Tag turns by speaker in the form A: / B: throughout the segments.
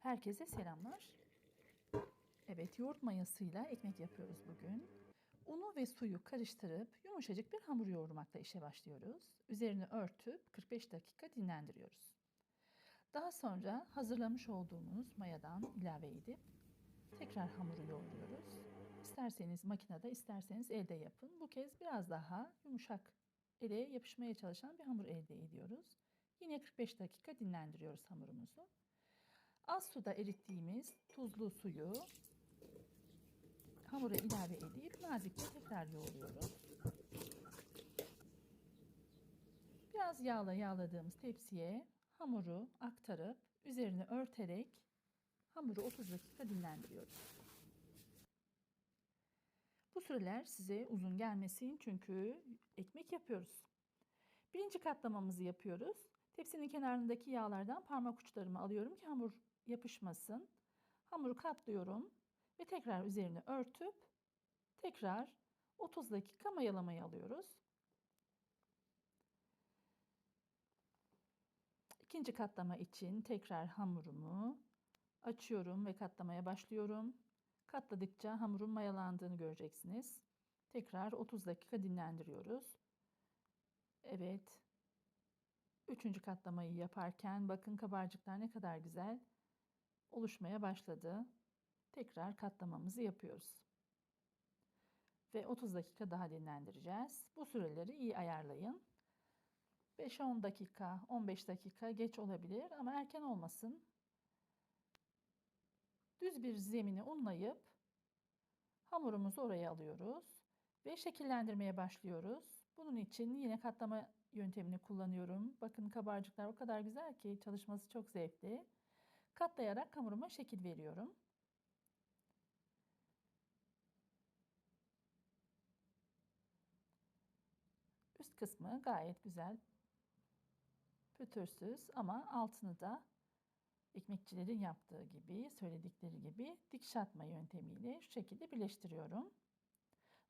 A: Herkese selamlar. Evet, yoğurt mayasıyla ekmek yapıyoruz bugün. Unu ve suyu karıştırıp yumuşacık bir hamur yoğurmakla işe başlıyoruz. Üzerini örtüp 45 dakika dinlendiriyoruz. Daha sonra hazırlamış olduğumuz mayadan ilave edip tekrar hamuru yoğuruyoruz. İsterseniz makinede, isterseniz elde yapın. Bu kez biraz daha yumuşak, ele yapışmaya çalışan bir hamur elde ediyoruz. Yine 45 dakika dinlendiriyoruz hamurumuzu. Az suda erittiğimiz tuzlu suyu hamura ilave edip nazikçe tekrar yoğuruyoruz. Biraz yağla yağladığımız tepsiye hamuru aktarıp üzerine örterek hamuru 30 dakika dinlendiriyoruz. Bu süreler size uzun gelmesin çünkü ekmek yapıyoruz. Birinci katlamamızı yapıyoruz. Tepsinin kenarındaki yağlardan parmak uçlarımı alıyorum ki hamur yapışmasın. Hamuru katlıyorum ve tekrar üzerine örtüp tekrar 30 dakika mayalamayı alıyoruz. İkinci katlama için tekrar hamurumu açıyorum ve katlamaya başlıyorum. Katladıkça hamurun mayalandığını göreceksiniz. Tekrar 30 dakika dinlendiriyoruz. Evet. Üçüncü katlamayı yaparken bakın kabarcıklar ne kadar güzel oluşmaya başladı. Tekrar katlamamızı yapıyoruz. Ve 30 dakika daha dinlendireceğiz. Bu süreleri iyi ayarlayın. 5-10 dakika, 15 dakika geç olabilir ama erken olmasın. Düz bir zemini unlayıp hamurumuzu oraya alıyoruz ve şekillendirmeye başlıyoruz. Bunun için yine katlama yöntemini kullanıyorum. Bakın kabarcıklar o kadar güzel ki çalışması çok zevkli. Katlayarak hamuruma şekil veriyorum. Üst kısmı gayet güzel. Pütürsüz ama altını da ekmekçilerin yaptığı gibi, söyledikleri gibi dikiş atma yöntemiyle şu şekilde birleştiriyorum.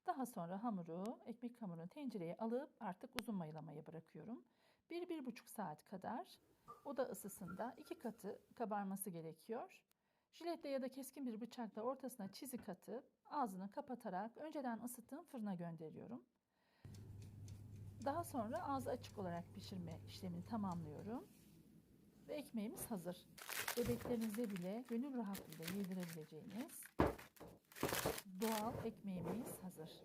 A: Daha sonra hamuru, ekmek hamurunu tencereye alıp artık uzun mayalamaya bırakıyorum. 1-1,5 saat kadar oda ısısında iki katı kabarması gerekiyor. Jiletle ya da keskin bir bıçakla ortasına çizik atıp ağzını kapatarak önceden ısıttığım fırına gönderiyorum. Daha sonra ağzı açık olarak pişirme işlemini tamamlıyorum. Ve ekmeğimiz hazır. Bebeklerinize bile gönül rahatlığıyla yedirebileceğiniz doğal ekmeğimiz hazır.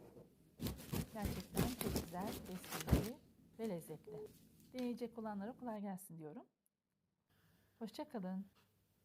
A: Gerçekten çok güzel, besleyici ve lezzetli. Deneyecek olanlara kolay gelsin diyorum. Hoşçakalın.